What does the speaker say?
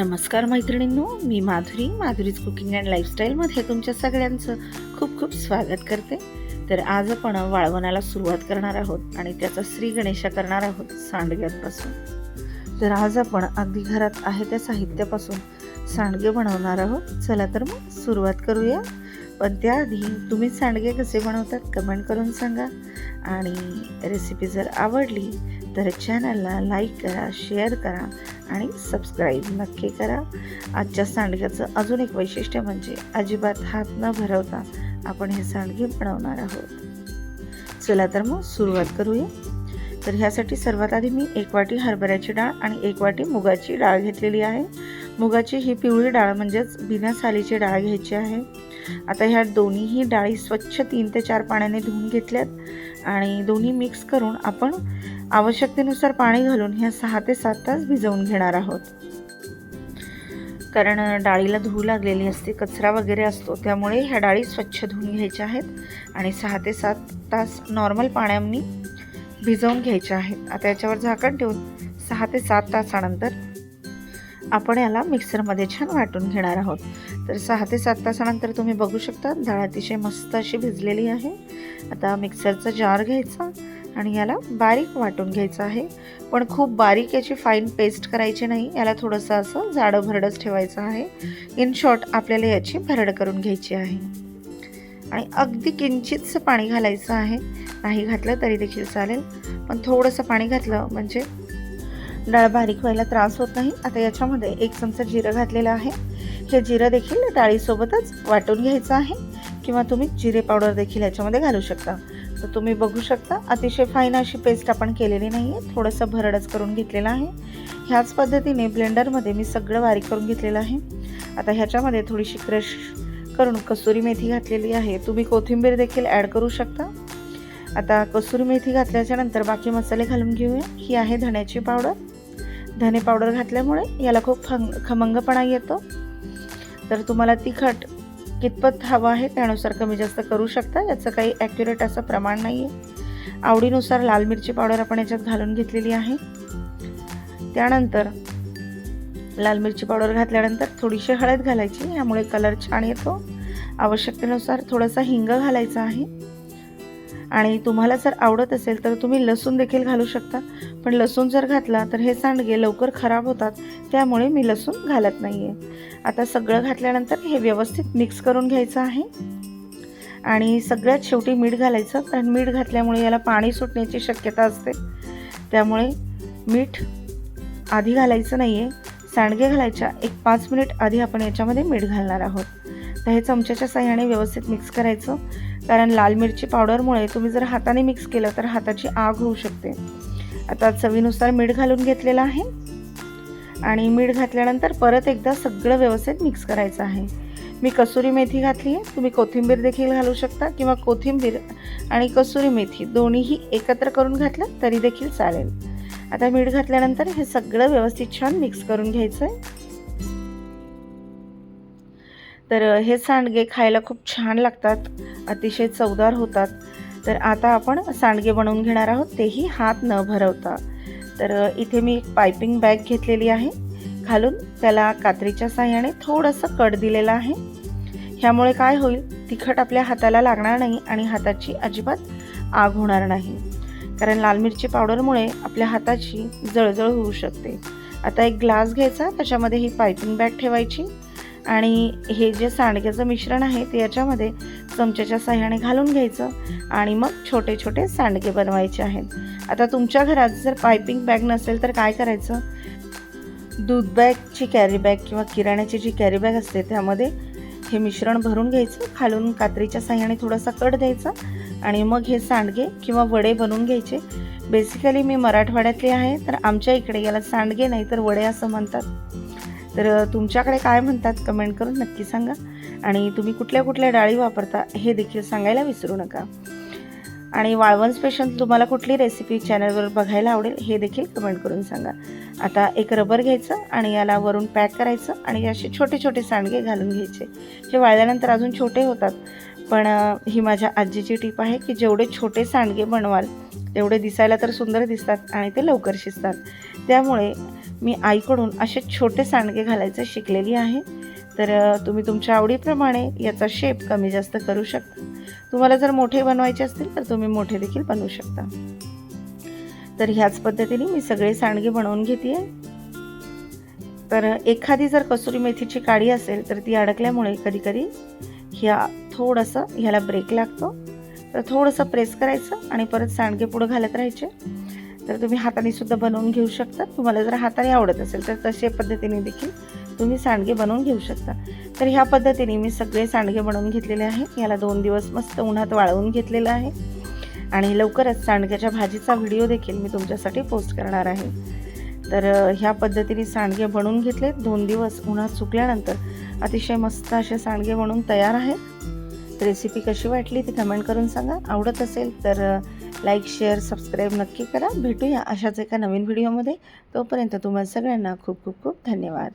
नमस्कार मैत्रिणींनो मी माधुरी माधुरीज कुकिंग अँड लाईफस्टाईलमध्ये तुमच्या सगळ्यांचं खूप खूप स्वागत करते. तर आज आपण वाळवणाला सुरुवात करणार आहोत आणि त्याचा श्री गणेशा करणार आहोत सांडग्यांपासून. तर आज आपण अगदी घरात आहे त्या साहित्यापासून सांडगे बनवणार आहोत. चला तर मग सुरुवात करूया. पण त्याआधी तुम्ही सांडगे कसे बनवतात कमेंट करून सांगा. आणि रेसिपी जर आवडली तर चॅनलला लाईक करा शेअर करा आणि सबस्क्राईब नक्की करा. आजच्या सांडग्याचं अजून एक वैशिष्ट्य म्हणजे अजिबात हात न भरवता आपण हे सांडगे बनवणार आहोत. चला तर मग सुरुवात करूया. तर ह्यासाठी सर्वात आधी मी एक वाटी हरभऱ्याची डाळ आणि एक वाटी मुगाची डाळ घेतलेली आहे. मुगाची ही पिवळी डाळ म्हणजेच बिना सालीची डाळ घ्यायची आहे. आता ह्या दोन्हीही डाळी स्वच्छ तीन ते चार पाण्याने धुवून घेतल्यात आणि दोन्ही मिक्स करून आपण आवश्यकतेनुसार पाणी घालून ह्या सहा ते सात तास भिजवून घेणार आहोत. कारण डाळीला धूळ लागलेली असते कचरा वगैरे असतो त्यामुळे ह्या डाळी स्वच्छ धुवून घ्यायच्या आहेत आणि सहा ते सात तास नॉर्मल पाण्याने भिजवून घ्यायच्या आहेत. आता याच्यावर झाकण ठेवून सहा ते सात तासानंतर आपण याला मिक्सरमध्ये छान वाटून घेणार आहोत. तर सहा ते सात तासानंतर तुम्ही बघू शकता डाळ अतिशय मस्त अशी भिजलेली आहे. आता मिक्सरचा जार घ्यायचा आणि याला बारीक वाटून घ्यायचं आहे. पण खूप बारीक याची फाईन पेस्ट करायची नाही. याला थोडंसं असं जाडं भरडच ठेवायचं आहे. इन शॉर्ट आपल्याला याची भरड करून घ्यायची आहे. आणि अगदी किंचितचं पाणी घालायचं आहे. नाही घातलं तरी देखील चालेल. पण थोडंसं पाणी घातलं म्हणजे डाळ बारीक व्हायला त्रास होत नाही. आता याच्यामध्ये एक चमचा जिरं घातलेलं आहे. हे जिरं देखील डाळीसोबतच वाटून घ्यायचं आहे. किंवा तुम्ही जिरे पावडर देखील याच्यामध्ये घालू शकता. तर तुम्ही बघू शकता. अतिशय फाईन अशी पेस्ट आपण केलेली नाही आहे थोडंसं भरडच करून घेतलेलं आहे. ह्याच पद्धतीने ब्लेंडरमध्ये मी सगळं बारीक करून घेतलेलं आहे. आता ह्याच्यामध्ये थोडीशी क्रश करून कसुरी मेथी घातलेली आहे. तुम्ही कोथिंबीर देखील ॲड करू शकता. आता कसुरी मेथी घातल्याच्यानंतर बाकी मसाले घालून घेऊया. ही आहे धण्याची पावडर. धने पावडर घातल्यामुळे याला खूप खंग खमंगपणा येतो. तर तुम्हाला तिखट कितपत हवं आहे त्यानुसार कमी जास्त करू शकता. याचं काही ॲक्युरेट असं प्रमाण नाही आहे आवडीनुसार लाल मिरची पावडर आपण याच्यात घालून घेतलेली आहे. त्यानंतर लाल मिरची पावडर घातल्यानंतर थोडीशी हळद घालायची. यामुळे कलर छान येतो. आवश्यकतेनुसार थोडासा हिंग घालायचा आहे. आणि तुम्हाला जर आवडत असेल तर तुम्ही लसूण देखील घालू शकता. पण लसूण जर घातला तर हे सांडगे लवकर खराब होतात. त्यामुळे मी लसूण घालत नाही आहे आता सगळं घातल्यानंतर हे व्यवस्थित मिक्स करून घ्यायचं आहे. आणि सगळ्यात शेवटी मीठ घालायचं. कारण मीठ घातल्यामुळे याला पाणी सुटण्याची शक्यता असते. त्यामुळे मीठ आधी घालायचं नाही आहे सांडगे घालायच्या एक पाच मिनिट आधी आपण याच्यामध्ये मीठ घालणार आहोत. तर हे चमच्याच्या साह्याने व्यवस्थित मिक्स करायचं. कारण लाल मिरची पावडरमुळे तुम्ही जर हाताने मिक्स केलं तर हाताची आग होऊ शकते. आता चवीनुसार मीठ घालून घेतलेलं आहे. आणि मीठ घातल्यानंतर परत एकदा सगळं व्यवस्थित मिक्स करायचं आहे. मी कसुरी मेथी घातली आहे. तुम्ही कोथिंबीर देखील घालू शकता किंवा कोथिंबीर आणि कसुरी मेथी दोन्हीही एकत्र करून घातलं तरी देखील चालेल. आता मीठ घातल्यानंतर हे सगळं व्यवस्थित छान मिक्स करून घ्यायचं आहे तर हे सांडगे खायला खूप छान लागतात अतिशय चवदार होतात. तर आता आपण सांडगे बनवून घेणार आहोत तेही हात न भरवता. तर इथे मी एक पायपिंग बॅग घेतलेली आहे. घालून त्याला कात्रीच्या साह्याने थोडंसं कट दिलेलं आहे. ह्यामुळे काय होईल तिखट आपल्या हाताला लागणार नाही आणि हाताची अजिबात आग होणार नाही. कारण लाल मिरची पावडरमुळे आपल्या हाताची जळजळ होऊ शकते. आता एक ग्लास घ्यायचा त्याच्यामध्ये ही पायपिंग बॅग ठेवायची. आणि हे जे सांडग्याचं मिश्रण आहे ते याच्यामध्ये चमच्याच्या साह्याने घालून घ्यायचं आणि मग छोटे छोटे सांडगे बनवायचे आहेत. आता तुमच्या घरात जर पायपिंग बॅग नसेल तर काय करायचं? दूध बॅगची कॅरी बॅग किंवा किराण्याची जी कॅरी बॅग असते त्यामध्ये हे मिश्रण भरून घ्यायचं खालून कात्रीच्या साह्याने थोडासा कट द्यायचा आणि मग हे सांडगे किंवा वडे बनवून घ्यायचे. बेसिकली मी मराठवाड्यातली आहे तर आमच्या इकडे याला सांडगे नाही तर वडे असं म्हणतात. तर तुमच्याकडे काय म्हणतात कमेंट करून नक्की सांगा. आणि तुम्ही कुठल्या कुठल्या डाळी वापरता हे देखील सांगायला विसरू नका. आणि वाळवण स्पेशल तुम्हाला कुठली रेसिपी चॅनलवर बघायला आवडेल हे देखील कमेंट करून सांगा. आता एक रबर घ्यायचं आणि याला वरून पॅक करायचं आणि असे छोटे छोटे सांडगे घालून घ्यायचे. हे वाळल्यानंतर अजून छोटे होतात. पण ही माझ्या आजीची टीप आहे की जेवढे छोटे सांडगे बनवाल तेवढे दिसायला तर सुंदर दिसतात आणि ते लवकर शिजतात. त्यामुळे मी आईकडून असे छोटे सांडगे घालायचे शिकलेली आहे. तर तुम्ही तुमच्या आवडीप्रमाणे याचा शेप कमी जास्त करू शकता. तुम्हाला जर मोठे बनवायचे असतील तर तुम्ही मोठे देखील बनवू शकता. तर ह्याच पद्धतीने मी सगळे सांडगे बनवून घेते तर एखादी जर कसुरी मेथीची काडी असेल तर ती अडकल्यामुळे कधीकधी ह्या थोडंसं ह्याला ब्रेक लागतो. तर थोडंसं प्रेस करायचं आणि परत सांडगे पुढं घालत राहायचे. तर तुम्ही हाताने सुद्धा बनवून घेऊ शकता. तुम्हाला जर हाताने आवडत असेल तर तसे पद्धतीने देखील तुम्ही सांडगे बनवून घेऊ शकता. तर ह्या पद्धतीने मी सगळे सांडगे बनवून घेतलेले आहेत याला दोन दिवस मस्त उन्हात वाळवून घेतलेलं आहे. आणि लवकरच सांडग्याच्या भाजीचा व्हिडिओ देखील मी तुमच्यासाठी पोस्ट करणार आहे. तर ह्या पद्धतीने सांडगे बनवून घेतले. दोन दिवस उन्हात सुकल्यानंतर अतिशय मस्त असे सांडगे बनवून तयार आहेत रेसिपी कशी वाटली ती कमेंट करून सांगा. आवडत असेल तर लाईक शेअर सबस्क्राईब नक्की करा. भेटूया अशाच एका नवीन व्हिडिओमध्ये तोपर्यंत तुम्हाला सगळ्यांना खूप खूप खूप धन्यवाद.